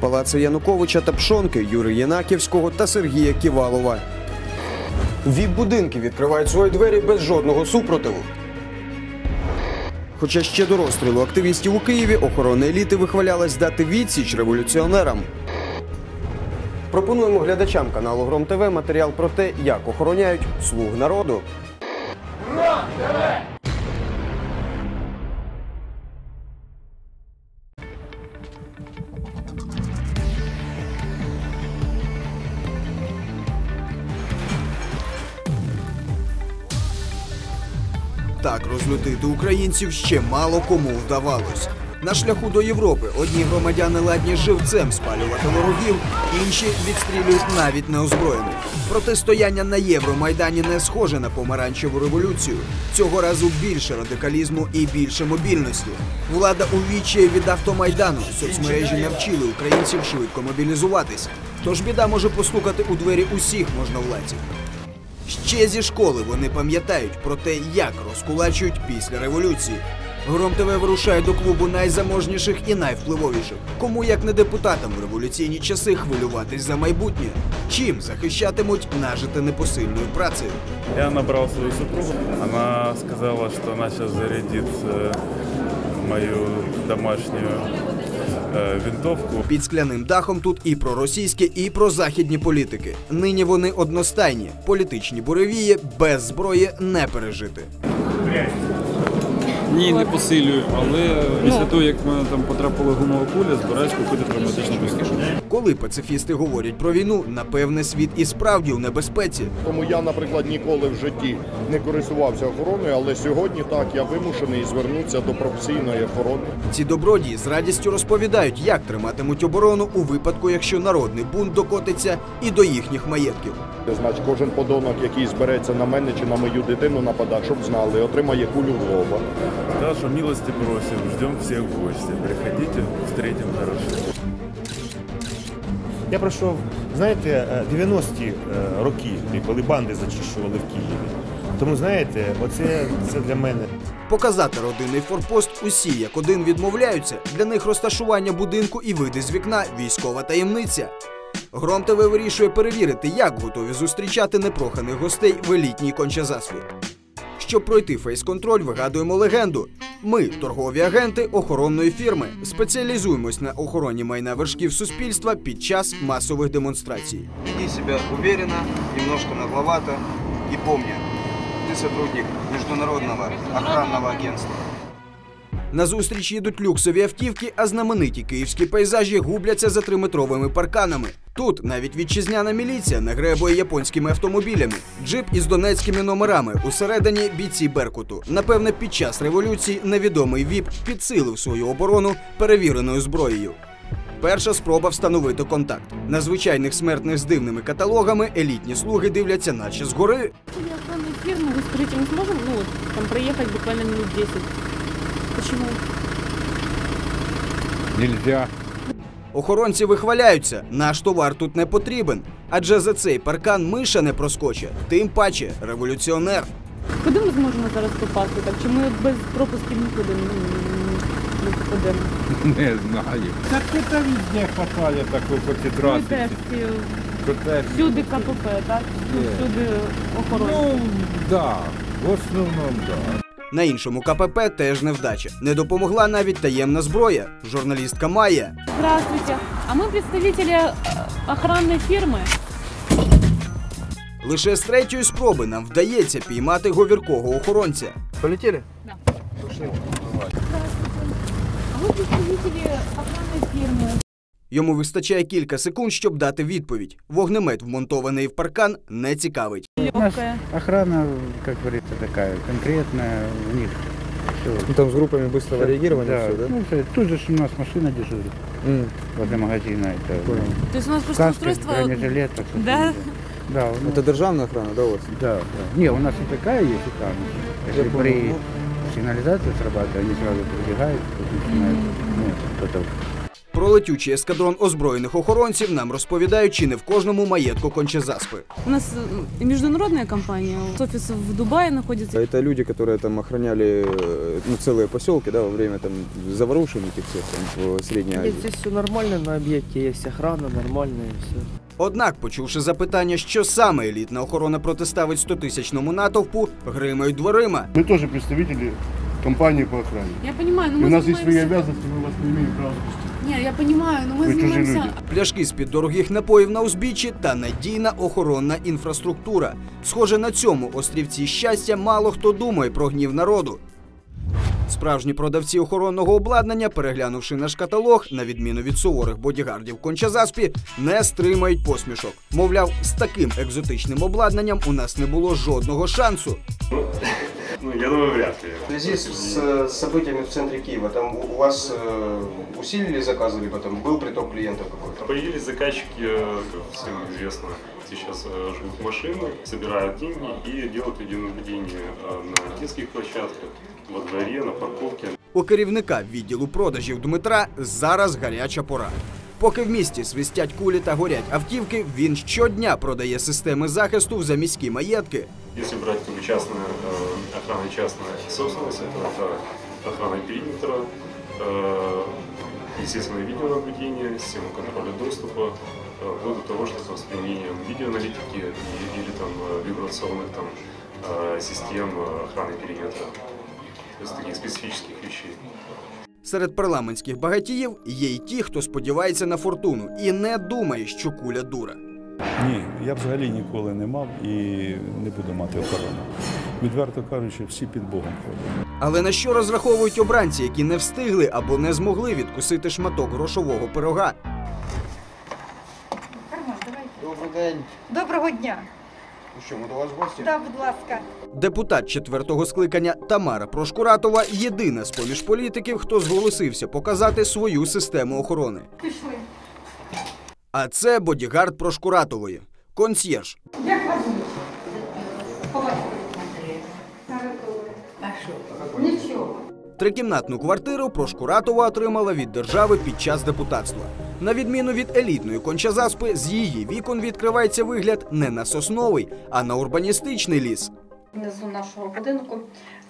Палаци Януковича та Пшонки, Юрія Янаківського та Сергія Ківалова. Віп-будинки відкривають свої двері без жодного супротиву. Хоча ще до розстрілу активістів у Києві охорона еліти вихвалялась дати відсіч революціонерам. Пропонуємо глядачам каналу Гром ТВ матеріал про те, як охороняють слуг народу. Так розлютити українців ще мало кому вдавалось. На шляху до Європи одні громадяни ладні живцем спалювати ворогів, інші відстрілюють навіть неозброєних. Протистояння на Євромайдані не схоже на помаранчеву революцію. Цього разу більше радикалізму і більше мобільності. Влада у відчаї від автомайдану. Соцмережі навчили українців швидко мобілізуватись. Тож біда може постукати у двері усіх можновладців. Ще зі школи вони пам'ятають про те, як розкулачують після революції. Гром ТВ вирушає до клубу найзаможніших і найвпливовіших. Кому як не депутатам в революційні часи хвилюватись за майбутнє? Чим захищатимуть нажити непосильною працею? Я набрал свою супругу. Она сказала, что она сейчас зарядит э, мою домашнюю э, винтовку. Під скляним дахом тут і про російські, і про західні політики. Нині вони одностайні. Політичні буревії без зброї не пережити. Ні, не посилюю, але після того, як в мене там потрапила гумова куля, збираюсь купити травматичний пістолет. Коли пацифісти говорять про війну, напевне, світ і справді у небезпеці. Тому я, наприклад, ніколи в житті не користувався охороною, але сьогодні так я вимушений звернутися до професійної охорони. Ці добродії з радістю розповідають, як триматимуть оборону у випадку, якщо народний бунт докотиться і до їхніх маєтків. Значить, кожен подонок, який збереться на мене чи на мою дитину нападати, щоб знали, отримає кулю в лоба. Сказала, что милости просим, ждем всех в гости. Приходите, встретим хорошо. Я пройшов, знаєте, е, 90-ті е, роки, коли банди зачищували в Києві. Тому знаєте, оце це для мене. Показати родинний форпост усі як один відмовляються. Для них розташування будинку і види з вікна військова таємниця. Гром ТВ вирішує перевірити, як готові зустрічати непроханих гостей в елітній кончезаспі. Щоб пройти фейс-контроль, вигадуємо легенду. Ми, торгові агенти охоронної фірми, спеціалізуємось на охороні майна вершків суспільства під час масових демонстрацій. Веди себе уверенно, немножко нагловато і пам'ятай, ти сотрудник міжнародного охранного агентства. На зустріч їдуть люксові автівки, а знамениті київські пейзажі губляться за триметровими парканами. Тут навіть вітчизняна міліція нагребує японськими автомобілями. Джип із донецькими номерами усередині бійці Беркуту. Напевне, під час революції невідомий ВІП підсилив свою оборону перевіреною зброєю. Перша спроба встановити контакт. На звичайних смертних з дивними каталогами елітні слуги дивляться, наче згори. Или охранной фирмы вы скажите, мы сможем, ну, вот, там проехать буквально минут 10? Почему? Нельзя. Охоронці вихваляються, наш товар тут не потрібен. Адже за цей паркан миша не проскоче, тим паче революціонер. Куди ми зможемо зараз попасти? Так, чи ми без пропусків нікуди не, попадемо? Не знаю. Так это везде хватает такой по Ми тетради. теж всі, всюди КПП, так? Всюди охорона. Ну, да. В основном, да. На іншому КПП теж невдача. Не допомогла навіть таємна зброя. Журналістка Майя. Здравствуйте. А мы представители э, охранной фирмы. Лише з третьої спроби нам вдається піймати говіркого охоронця. Полетели? А мы представители охранной фирмы. Йому вистачає кілька секунд, щоб дати відповідь. Вогнемет, вмонтований в паркан, не цікавить. Легкая. Охрана, как говорится, такая конкретная, у них все. Ну, там с группами быстрого реагирования да, все, да? Ну, всё. тут же ж у нас машина дежурит М. возле магазина. Это, Понял. То есть у нас просто каски, устройство... бронежилет. так что Да? Да, у нас, Это державная охрана, да, у вас? да, да. Не, у нас и такая есть, и там. Если Я понял. при Ну. сигнализации срабатывает, они сразу прибегают, тут начинают, ну, кто-то Про про летючий ескадрон озброєних охоронців нам розповідають чи не в кожному маєтку кончезаспи. У нас э, международная компания, офис в Дубае находится. Это люди, которые там охраняли э, ну, целые поселки, да, во время там заворушений этих всех там, в Средней Азии. Здесь все нормально на объекте, есть охрана нормальная, все. Однак, почувши запитання, що саме елітна охорона протиставить 100-тисячному натовпу, гримають дверима. Мы тоже представители компании по охране. Я понимаю, но И мы у нас есть свои занимаемся- обязанности, мы вас не имеем права запустить. Не, я понимаю, но мы Вы чужие занимаемся... люди. Пляшки з-під дорогих напоїв на узбіччі та надійна охоронна інфраструктура. Схоже, на цьому острівці щастя мало хто думає про гнів народу. Справжні продавці охоронного обладнання, переглянувши наш каталог, на відміну від суворих бодігардів Кончазаспі, не стримають посмішок. Мовляв, з таким екзотичним обладнанням у нас не було жодного шансу. Ну, я думаю, вряд ли. В связи с э, событиями в центре Киева, там у у вас э, усилили заказы, либо там был приток клиентов какой-то? Появились заказчики, э, как всем известно, сейчас э, жгут машины, собирают деньги и делают видеонаблюдение э, на детских площадках, во дворе, на парковке. У керівника відділу продажів Дмитра зараз гаряча пора. Поки в місті свистять кулі та горять автівки, він щодня продає системи захисту в заміські маєтки. Если брать как бы частная э, охрана частная собственность, это, это охрана периметра, э, естественно, видеонаблюдение, система контроля доступа, э, вплоть до того, что там, с применением видеоаналитики и- или там э, вибрационных там, э, систем э, охраны периметра. То есть таких специфических вещей. Серед парламентських багатіїв є й ті, хто сподівається на фортуну і не думає, що куля дура. Ні, я взагалі ніколи не мав і не буду мати охорону. Відверто кажучи, всі під Богом ходять. Але на що розраховують обранці, які не встигли або не змогли відкусити шматок грошового пирога? Добрий день. Доброго дня. Ну що, ми до вас гості? Да, будь ласка. Депутат четвертого скликання Тамара Прошкуратова єдина з поміж політиків, хто зголосився показати свою систему охорони. Пішли. А це бодігард Прошкуратової. Консьєрж. Як вас Нічого. Трикімнатну квартиру Прошкуратова отримала від держави під час депутатства. На відміну від елітної кончазаспи, з її вікон відкривається вигляд не на сосновий, а на урбаністичний ліс. Внизу нашого будинку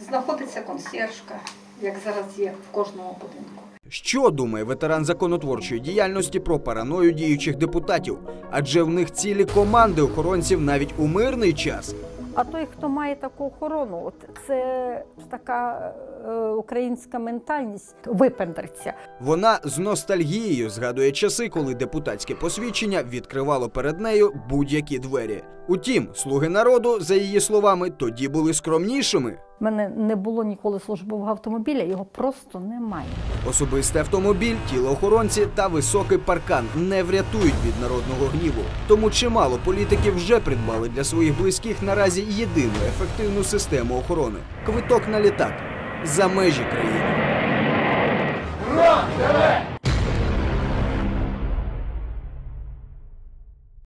знаходиться консьержка, як зараз є в кожному будинку. Що думає ветеран законотворчої діяльності про параною діючих депутатів? Адже в них цілі команди охоронців навіть у мирний час. А той, хто має таку охорону, от це така е, українська ментальність випендриться. Вона з ностальгією згадує часи, коли депутатське посвідчення відкривало перед нею будь-які двері. Утім, слуги народу, за її словами, тоді були скромнішими. У мене не було ніколи службового автомобіля, його просто немає. Особистий автомобіль, тілоохоронці та високий паркан не врятують від народного гніву. Тому чимало політиків вже придбали для своїх близьких наразі єдину ефективну систему охорони квиток на літак за межі країни. Ура!